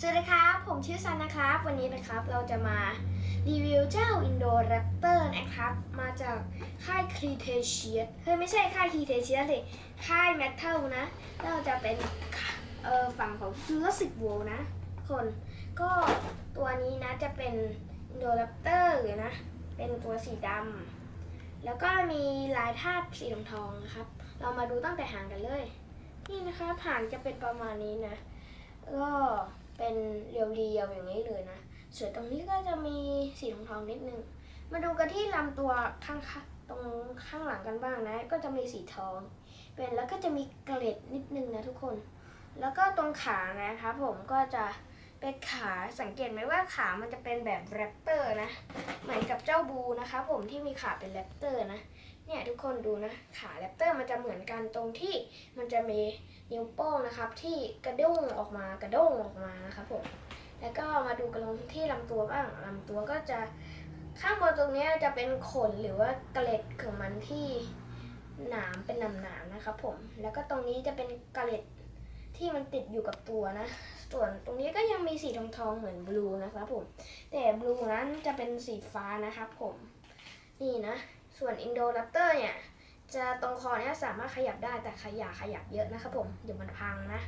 สวัสดีครับ ผมชื่อซันนะครับ วันนี้นะครับเราจะมารีวิวเจ้าอินโดแรปเตอร์นะครับ มาจากค่ายครีเทเชียสเฮ้ยไม่ใช่ค่ายครีเทเชียสสิค่ายแมทเทิลนะเราจะเป็นเออฝั่งของจูราสสิกวนะ คนก็ตัวนี้นะจะเป็นอินโดแรปเตอร์นะ เป็นตัวสีดำแล้วก็มีลายทาบสีทองทองนะครับ เรามาดูตั้งแต่หางกันเลย นี่นะครับหางจะเป็นประมาณนี้นะก็ เป็นเรียวๆอย่างนี้เลยนะส่วนตรงนี้ก็จะมีสีทองทองๆนิดนึง มาดูกันที่ลำตัวข้างตรงข้างหลังกันบ้างนะ ก็จะมีสีทอง เป็นแล้วก็จะมีเกล็ดนิดนึงนะทุกคน แล้วก็ตรงขานะครับผมก็จะเป็นขาสังเกตไหมว่าขามันจะเป็นแบบแรปเตอร์นะ เหมือนกับเจ้าบูนะครับผมที่มีขาเป็นแรปเตอร์นะ เนี่ยทุกคนดูนะขาแรปเตอร์มันจะเหมือนกันตรงที่มันจะมีนิ้วโป้งนะครับ ที่กระด้งออกมากระด้งออกมานะครับผมแล้วก็มาดูกันลงที่ลำตัวบ้างลำตัวก็จะข้างบนตรงนี้จะเป็นขนหรือว่าเกล็ดของมันที่หนามเป็นหนามๆนะครับผมแล้วก็ตรงนี้จะเป็นเกล็ดที่มันติดอยู่กับตัวนะ ส่วนตรงนี้ก็ยังมีสีทองทองๆเหมือนบลูนะครับผมแต่บลูนั้นจะเป็นสีฟ้านะครับผมนี่นะ ส่วนอินโดแรปเตอร์เนี่ยจะตรงคอเนี่ยสามารถขยับได้แต่ขยาขยับเยอะนะครับผมเดี๋ยวมันพังนะ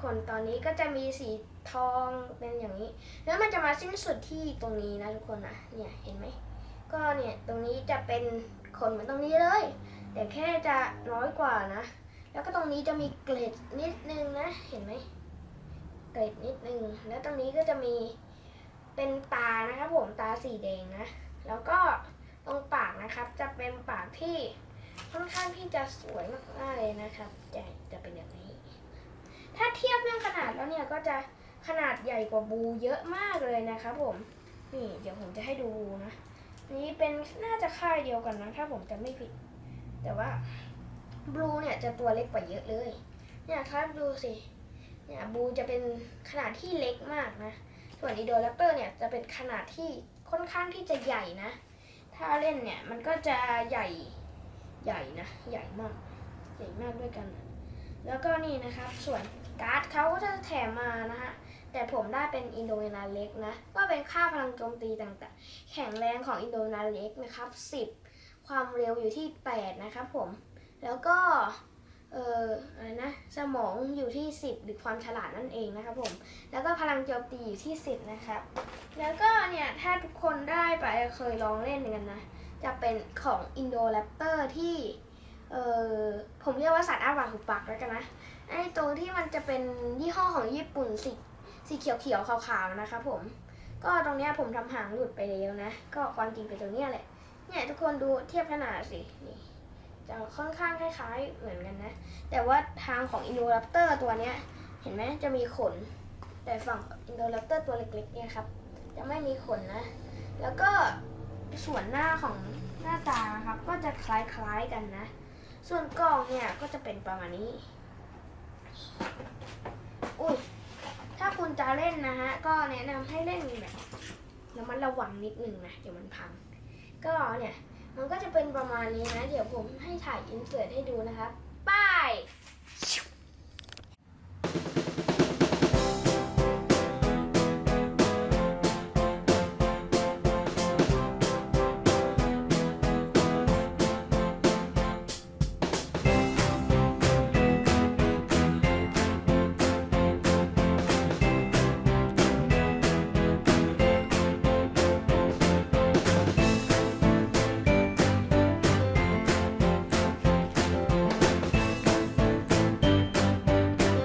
ขนตอนนี้ก็จะมีสีทองเป็นอย่างนี้ แล้วมันจะมาสิ้นสุดที่ตรงนี้นะทุกคนนะเนี่ยเห็นไหมก็เนี่ยตรงนี้จะเป็นขนเหมือนตรงนี้เลย แต่แค่จะน้อยกว่านะ แล้วก็ตรงนี้จะมีเกล็ดนิดนึงนะเห็นไหมเกล็ดนิดนึง แล้วตรงนี้ก็จะมีเป็นตานะครับผมตาสีแดงนะ แล้วก็ นะครับ จะเป็นปากที่ค่อนข้างที่จะสวยมากๆเลยนะครับจะจะเป็นอย่างนี้ ถ้าเทียบเรื่องขนาดแล้วเนี่ยก็จะขนาดใหญ่กว่าบูเยอะมากเลยนะครับผม นี่เดี๋ยวผมจะให้ดูนะ นี่เป็นน่าจะค่ายเดียวกันนะถ้าผมจะไม่ผิด แต่ว่าบลูเนี่ยจะตัวเล็กกว่าเยอะเลย เนี่ยครับดูสิ เนี่ยบูจะเป็นขนาดที่เล็กมากนะ ส่วนอีโดแรปเตอร์เนี่ยจะเป็นขนาดที่ค่อนข้างที่จะใหญ่นะ ถ้าเล่นเนี่ยมันก็จะใหญ่ใหญ่นะ ใหญ่มาก ใหญ่มากด้วยกันนะแล้วก็นี่นะครับ ส่วนการ์ดเขาก็จะแถมมานะฮะ แต่ผมได้เป็นอินโดนาเล็กนะ ก็เป็นค่าพลังโจมตีต่างๆ แข็งแรงของอินโดนาเล็กนะครับ 10 ความเร็วอยู่ที่ 8 นะครับผม แล้วก็ เอ่อ อะไรนะ สมองอยู่ที่ 10 หรือความฉลาดนั่นเองนะครับผม แล้วก็พลังโจมตีอยู่ที่ 10 นะครับ แล้วก็เนี่ยถ้าทุกคนได้ไปเคยลองเล่นกันนะ จะเป็นของอินโดแรปเตอร์ที่เอ่อผมเรียกว่าสัตว์อาปากหุบปากแล้วกันนะไอ้ตรงที่มันจะเป็นยี่ห้อของญี่ปุ่นสีสีเขียวๆขาวๆนะครับผม ก็ตรงเนี้ยผมทำหางหลุดไปแล้วนะ ก็ความจริงเป็นตรงเนี้ยแหละ เนี่ยทุกคนดูเทียบขนาดสิ นี่จะค่อนข้างคล้ายๆเหมือนกันนะ แต่ว่าทางของอินโด r รปเตอร์ตัวเนี้ย เห็นไหมจะมีขน แต่ฝั่งอินโด r รปเตอร์ตัวเล็กๆเนี่ยครับ จะไม่มีขนนะ แล้วก็ส่วนหน้าของหน้าตานะครับ ก็จะคล้ายๆกันนะ ส่วนกล่องเนี่ยก็จะเป็นประมาณนี้ อุ้ย ถ้าคุณจะเล่นนะฮะ ก็แนะนำให้เล่นแบบระมัดระวังนิดนึงนะ เดี๋ยวมันพัง ก็เนี่ย มันก็จะเป็นประมาณนี้นะ เดี๋ยวผมให้ถ่ายอินเสิร์ตให้ดูนะครับ